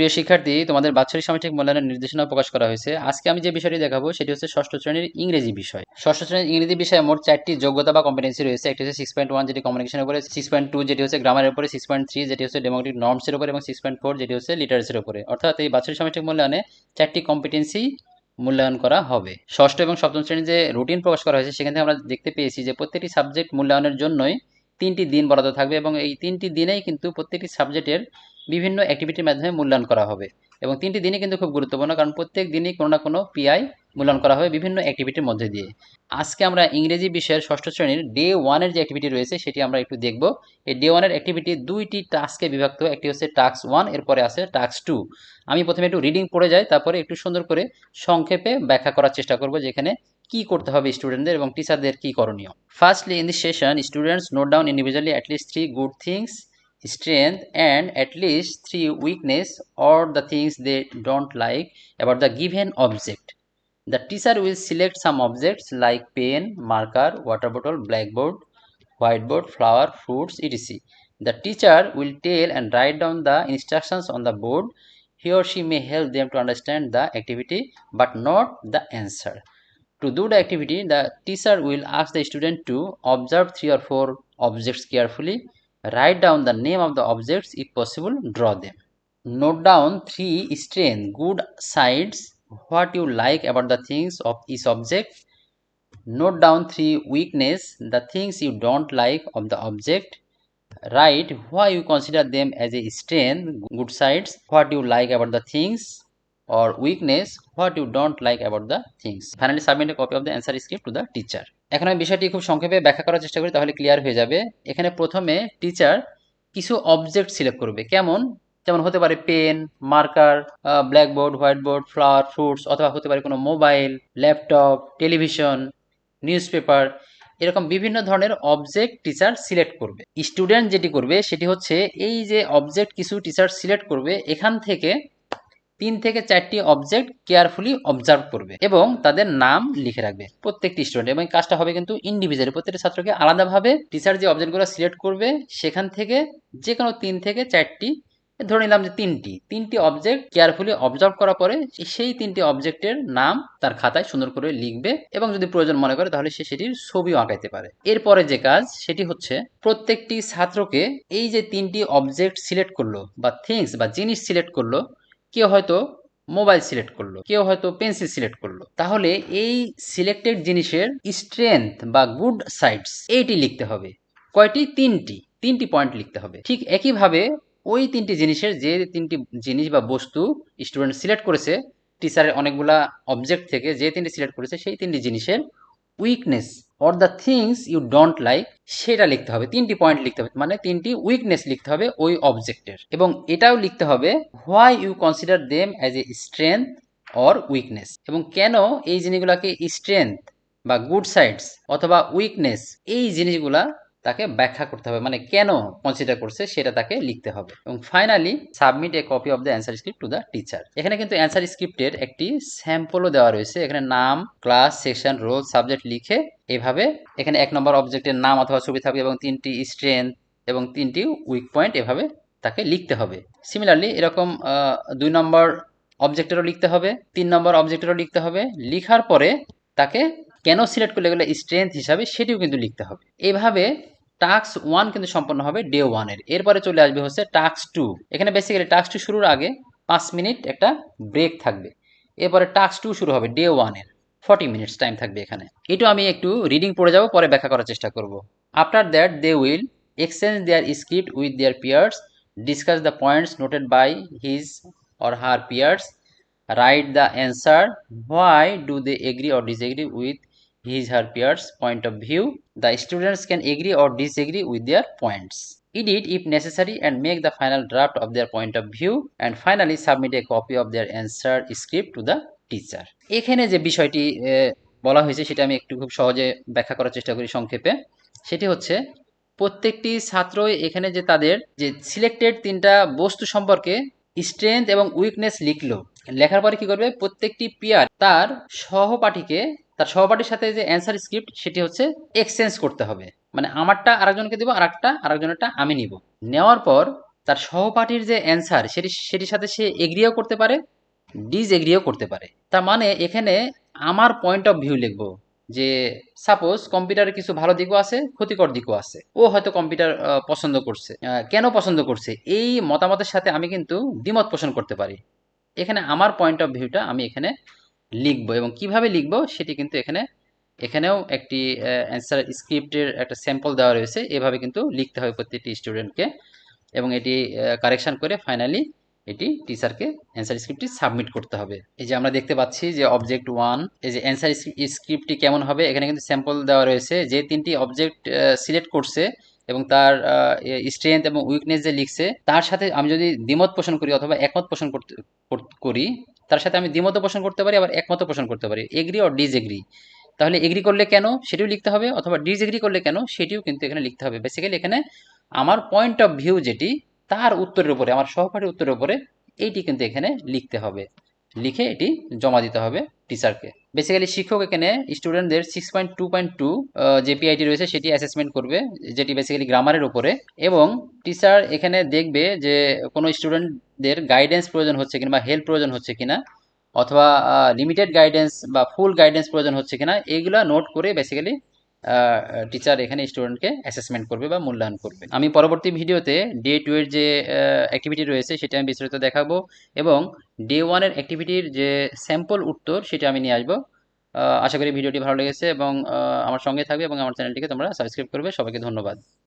প্রিয় শিক্ষার্থী, তোমাদের বাৎসরিক সামষ্টিক মূল্যায়নের নির্দেশনা প্রকাশ করা হয়েছে। আজকে আমি যে বিষয়টি দেখাবো, সেটি হচ্ছে ষষ্ঠ শ্রেণির ইংরেজি বিষয়। ষষ্ঠ শ্রেণির ইংরেজি বিষয়ে মোট চারটি যোগ্যতা বা কম্পিটেন্সি রয়েছে। একটি হচ্ছে সিক্স পয়েন্ট ওয়ান যেটি কমিউনিকেশনের উপরে সিক্স পয়েন্ট টু যেটি হচ্ছে গ্রামারের উপরে সিক্স পয়েন্ট থ্রি যেটি হচ্ছে ডেমোক্রেটিক নর্মসের উপরে, এবং সিক্স পয়েন্ট ফোর যেটি হচ্ছে লিটারেসির উপরে। অর্থাৎ এই বাৎসরিক সামষ্টিক মূল্যায়নে চারটি কম্পিটেন্সি মূল্যায়ন করা হবে। ষষ্ঠ এবং সপ্তম শ্রেণির যে রুটিন প্রকাশ করা হয়েছে, সেখান আমরা দেখতে পেয়েছি যে প্রত্যেকটি সাবজেক্ট মূল্যায়নের জন্যই তিনটি দিন বরাদ্দ থাকবে এবং এই তিনটি দিনেই কিন্তু প্রত্যেকটি সাবজেক্টের বিভিন্ন অ্যাক্টিভিটির মাধ্যমে মূল্যায়ন করা হবে। এবং তিনটি দিনই কিন্তু খুব গুরুত্বপূর্ণ কারণ প্রত্যেক দিনই কোনো না কোনো পিআই মূল্যায়ন করা হবে বিভিন্ন অ্যাক্টিভিটির মধ্যে দিয়ে। আজকে আমরা ইংরেজি বিষয়ের ষষ্ঠ শ্রেণির ডে ওয়ানের যে অ্যাক্টিভিটি রয়েছে সেটি আমরা একটু দেখব। এই ডে ওয়ানের অ্যাক্টিভিটি দুইটি টাস্কে বিভক্ত, একটি হচ্ছে টাস্ক ওয়ান এরপরে আছে টাস্ক টু আমি প্রথমে একটু রিডিং পড়ে যাই, তারপরে একটু সুন্দর করে সংক্ষেপে ব্যাখ্যা করার চেষ্টা করব, যেখানে কি করতে হবে স্টুডেন্টদের এবং টিচারদের কি করণীয়? Firstly in this session students note down individually at least three good things strength and at least three weakness or the things they don't like about the given object the teacher will select some objects like pen marker water bottle blackboard white board flower fruits etc the teacher will tell and write down the instructions on the board here she may help them to understand the activity but not the answer to do the activity the teacher will ask the student to observe three or four objects carefully Write down the name of the objects if possible, draw them. Note down three strengths, good sides, what you like about the things of each object. Note down three weakness, the things you don't like of the object. Write why you consider them as a strength, good sides, what you like about the things or weakness, what you don't like about the things. Finally, submit a copy of the answer script to the teacher. এখন আমি বিষয়টি খুব সংক্ষেপে ব্যাখ্যা করার চেষ্টা করি তাহলে ক্লিয়ার হয়ে যাবে এখানে প্রথমে টিচার কিছু অবজেক্ট সিলেক্ট করবে কেমন যেমন হতে পারে pen marker blackboard whiteboard flower fruits অথবা হতে পারে কোনো mobile laptop television news paper এরকম বিভিন্ন ধরনের অবজেক্ট টিচার সিলেক্ট করবে স্টুডেন্ট যেটি করবে সেটি হচ্ছে এই যে অবজেক্ট কিছু টিচার সিলেক্ট করবে এখান থেকে তিন থেকে চারটি অবজেক্ট কেয়ারফুলি অবজার্ভ করবে এবং তাদের নাম লিখে রাখবে প্রত্যেকটি স্টুডেন্ট এবং কাজটা হবে কিন্তু ইন্ডিভিজুয়ালি প্রত্যেকটি ছাত্রকে আলাদাভাবে টিচার যে অবজেক্টগুলো সিলেক্ট করবে সেখান থেকে যে কোনো তিন থেকে চারটি, ধরে নিলাম যে তিনটি তিনটি অবজেক্ট কেয়ারফুলি অবজার্ভ করার পরে সেই তিনটি অবজেক্টের নাম তার খাতায় সুন্দর করে লিখবে এবং যদি প্রয়োজন মনে করে তাহলে সে সেটির ছবিও আঁকাইতে পারে। এরপরে যে কাজ সেটি হচ্ছে প্রত্যেকটি ছাত্রকে এই যে তিনটি অবজেক্ট সিলেক্ট করল বা থিংস বা জিনিস সিলেক্ট করল কেউ হয়তো মোবাইল সিলেক্ট করল, কেউ হয়তো পেন্সিল সিলেক্ট করল। তাহলে এই সিলেক্টেড জিনিসের স্ট্রেংথ বা গুড সাইডস এইটি লিখতে হবে। কয়টি? তিনটি। তিনটি পয়েন্ট লিখতে হবে। ঠিক একইভাবে ওই তিনটি জিনিসের যে তিনটি জিনিস বা বস্তু স্টুডেন্ট সিলেক্ট করেছে টিচারের অনেকগুলা অবজেক্ট থেকে যে তিনটি সিলেক্ট করেছে, সেই তিনটি জিনিসের weakness or the things you don't like সেটা লিখতে হবে। তিনটি পয়েন্ট লিখতে হবে মানে তিনটি উইকনেস লিখতে হবে ওই অবজেক্টের এবং এটাও লিখতে হবে why you consider them as a strength or weakness এবং কেন এই জিনিসগুলোকে স্ট্রেংথ বা গুড সাইডস অথবা উইকনেস এই জিনিসগুলা তাকে ব্যাখ্যা করতে হবে। মানে কেন কনসিডার করছে সেটা তাকে লিখতে হবে। এবং finally submit a copy of the answer script to the teacher এখানে কিন্তু অ্যান্সার স্ক্রিপ্টের একটি স্যাম্পলও দেওয়া রয়েছে। এখানে নাম ক্লাস সেকশন রোল সাবজেক্ট লিখে এভাবে এখানে এক নম্বর অবজেক্টের নাম অথবা ছবি থাকবে এবং তিনটি স্ট্রেংথ এবং তিনটি উইক পয়েন্ট এভাবে তাকে লিখতে হবে। সিমিলারলি এরকম দুই নম্বর অবজেক্টেরও লিখতে হবে, তিন নম্বর অবজেক্টেরও লিখতে হবে। লিখার পরে তাকে কেন সিলেক্ট করলে গেলে স্ট্রেংথ হিসাবে সেটিও কিন্তু লিখতে হবে। এভাবে টাস্ক ওয়ান কিন্তু সম্পন্ন হবে ডে ওয়ানের এরপরে চলে আসবে হচ্ছে টাস্ক টু এখানে বেসিক্যালি টাস্ক টু শুরুর আগে পাঁচ মিনিট একটা ব্রেক থাকবে। এরপরে টাস্ক টু শুরু হবে ডে ওয়ানের ফর্টি মিনিটস টাইম থাকবে এখানে। এটু আমি একটু রিডিং পড়ে যাব, পরে ব্যাখ্যা করার চেষ্টা করব। After that they will exchange their script with their peers discuss the points noted by his or her peers write the answer why do they agree or disagree with his her peers point of view the students can agree or disagree with their points edit if necessary and make the final draft of their point of view and finally submit a copy of their answer script to the teacher এখানে যে বিষয়টি বলা হয়েছে সেটা আমি একটু খুব সহজে ব্যাখ্যা করার চেষ্টা করি সংক্ষেপে সেটি হচ্ছে প্রত্যেকটি ছাত্রই এখানে যে তাদের যে সিলেক্টেড তিনটা বস্তু সম্পর্কে স্ট্রেংথ এবং উইকনেস লিখলো লেখার পরে কি করবে প্রত্যেকটি পিয়ার তার সহপাঠীকে তার সহপাঠীর সাথে যে অ্যান্সার স্ক্রিপ্ট সেটি হচ্ছে এক্সচেঞ্জ করতে হবে। মানে আমারটা আরেকজনকে দিব আর একটা আরেকজনেরটা আমি নিব। নেওয়ার পর তার সহপাঠীর যে অ্যান্সার সেটি, সেটির সাথে সে এগ্রিও করতে পারে ডিজ এগ্রিও করতে পারে। তার মানে এখানে আমার পয়েন্ট অফ ভিউ লিখব যে সাপোজ কম্পিউটারের কিছু ভালো দিকও আছে, ক্ষতিকর দিকও আছে। ও হয়তো কম্পিউটার পছন্দ করছে। কেন পছন্দ করছে? এই মতামতের সাথে আমি কিন্তু দ্বিমত পোষণ করতে পারি। এখানে আমার পয়েন্ট অফ ভিউটা আমি এখানে লিখব এবং কীভাবে লিখব সেটি কিন্তু এখানে, এখানেও একটি অ্যান্সার স্ক্রিপ্টের একটা স্যাম্পল দেওয়া রয়েছে। এভাবে কিন্তু লিখতে হবে প্রত্যেকটি স্টুডেন্টকে এবং এটি কারেকশন করে ফাইনালি এটি টিচারকে অ্যান্সার স্ক্রিপ্টটি সাবমিট করতে হবে। এই যে আমরা দেখতে পাচ্ছি যে অবজেক্ট ওয়ান এই যে অ্যান্সার স্ক্রিপ্টটি কেমন হবে, এখানে কিন্তু স্যাম্পল দেওয়া রয়েছে যে তিনটি অবজেক্ট সিলেক্ট করছে এবং তার স্ট্রেংথ এবং উইকনেস যে লিখছে, তার সাথে আমি যদি দ্বিমত পোষণ করি অথবা একমত পোষণ করতে করি তার সাথে আমি দ্বিমত পোষণ করতে পারি, আবার একমত পোষণ করতে পারি। এগ্রি অর ডিজেগ্রি তাহলে এগ্রি করলে কেন? সেটিও লিখতে হবে, অথবা ডিজেগ্রি করলে কেন? সেটিও কিন্তু এখানে লিখতে হবে। বেসিক্যালি এখানে আমার পয়েন্ট অফ ভিউ যেটি, তার উত্তরের উপরে, আমার সহপাঠীর উত্তরের উপরে, এইটি কিন্তু এখানে লিখতে হবে। লিখে এটি জমা দিতে হবে টিচারকে বেসিক্যালি শিক্ষক এখানে স্টুডেন্টদের six point two point two যে পিআইটি রয়েছে সেটি অ্যাসেসমেন্ট করবে, যেটি বেসিক্যালি গ্রামারের উপরে। এবং টিচার এখানে দেখবে যে কোনো স্টুডেন্টদের গাইডেন্স প্রয়োজন হচ্ছে কিনা বা হেল্প প্রয়োজন হচ্ছে কিনা, অথবা লিমিটেড গাইডেন্স বা ফুল গাইডেন্স প্রয়োজন হচ্ছে কিনা এইগুলা নোট করে বেসিক্যালি টিচার এখানে স্টুডেন্টকে অ্যাসেসমেন্ট করবে বা মূল্যায়ন করবে। আমি পরবর্তী ভিডিওতে ডে টু এর যে অ্যাক্টিভিটি রয়েছে সেটা আমি বিস্তারিত দেখাবো এবং ডে ওয়ানের অ্যাক্টিভিটির যে স্যাম্পল উত্তর সেটা আমি নিয়ে আসব। আশা করি ভিডিওটি ভালো লেগেছে এবং আমার সঙ্গে থাকবে এবং আমার চ্যানেলটিকে তোমরা সাবস্ক্রাইব করবে। সবাইকে ধন্যবাদ।